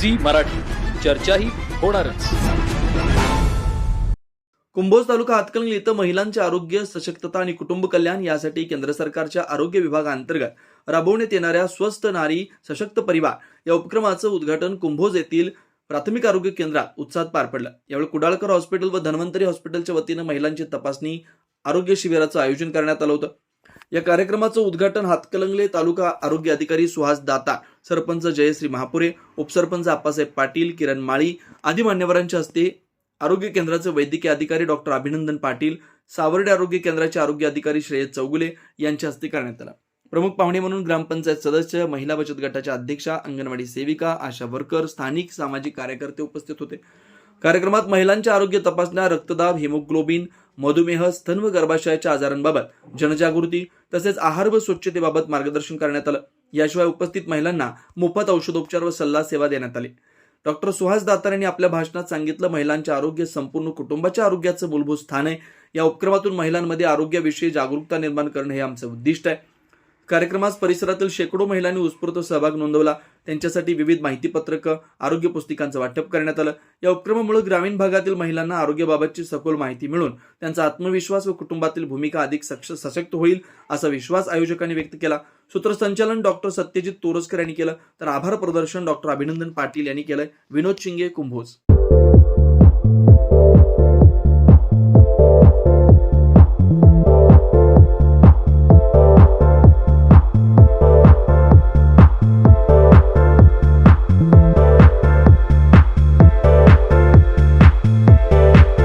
Zee Marathi. चर्चाही होणारच. कुंभोज तालुका हातकणंगले इथं महिलांचे आरोग्य सशक्तता आणि कुटुंब कल्याण यासाठी केंद्र सरकारच्या आरोग्य विभागाअंतर्गत राबवण्यात येणाऱ्या स्वस्थ नारी सशक्त परिवार या उपक्रमाचं उद्घाटन कुंभोज येथील प्राथमिक आरोग्य केंद्रात उत्साहात पार पडलं. यावेळी कुडाळकर हॉस्पिटल व धन्वंतरी हॉस्पिटलच्या वतीनं महिलांची तपासणी आरोग्य शिबिराचं आयोजन करण्यात आलं होतं. या कार्यक्रमाचं उद्घाटन हातकलंगले तालुका आरोग्य अधिकारी सुहास दाता सरपंच जयश्री महापुरे उपसरपंच आप्पासाहेब पाटील किरण माळी आदी मान्यवरांच्या हस्ते आरोग्य केंद्राचे वैद्यकीय अधिकारी डॉक्टर अभिनंदन पाटील सावर्डे आरोग्य केंद्राचे आरोग्य अधिकारी श्रेयस चौगुले यांच्या हस्ते करण्यात आला. प्रमुख पाहुणे म्हणून ग्रामपंचायत सदस्य महिला बचत गटाच्या अध्यक्षा अंगणवाडी सेविका आशा वर्कर स्थानिक सामाजिक कार्यकर्ते उपस्थित होते. कार्यक्रमात महिलांच्या आरोग्य तपासण्या रक्तदाब हिमोग्लोबिन मधुमेह स्तन व गर्भाशयाच्या आजारांबाबत जनजागृती तसेच आहार व स्वच्छतेबाबत मार्गदर्शन करण्यात आलं. याशिवाय उपस्थित महिलांना मोफत औषधोपचार व सल्ला सेवा देण्यात आली. डॉक्टर सुहास दातार यांनी आपल्या भाषणात सांगितलं महिलांचे आरोग्य संपूर्ण कुटुंबाच्या आरोग्याचं मूलभूत स्थान आहे. या उपक्रमातून महिलांमध्ये आरोग्याविषयी जागरूकता निर्माण करणं हे आमचं उद्दिष्ट आहे. कार्यक्रमास परिसरातील शेकडो महिलांनी उत्स्फूर्त सहभाग नोंदवला. त्यांच्यासाठी विविध माहितीपत्रकं आरोग्य पुस्तिकांचं वाटप करण्यात आलं. या उपक्रमामुळे ग्रामीण भागातील महिलांना आरोग्याबाबतची सखोल माहिती मिळून त्यांचा आत्मविश्वास व कुटुंबातील भूमिका अधिक सशक्त होईल असा विश्वास आयोजकांनी व्यक्त केला. सूत्रसंचालन डॉक्टर सत्यजित तोरसकर यांनी केलं. तर आभार प्रदर्शन डॉक्टर अभिनंदन पाटील यांनी केलंय. विनोद शिंगे कुंभोज.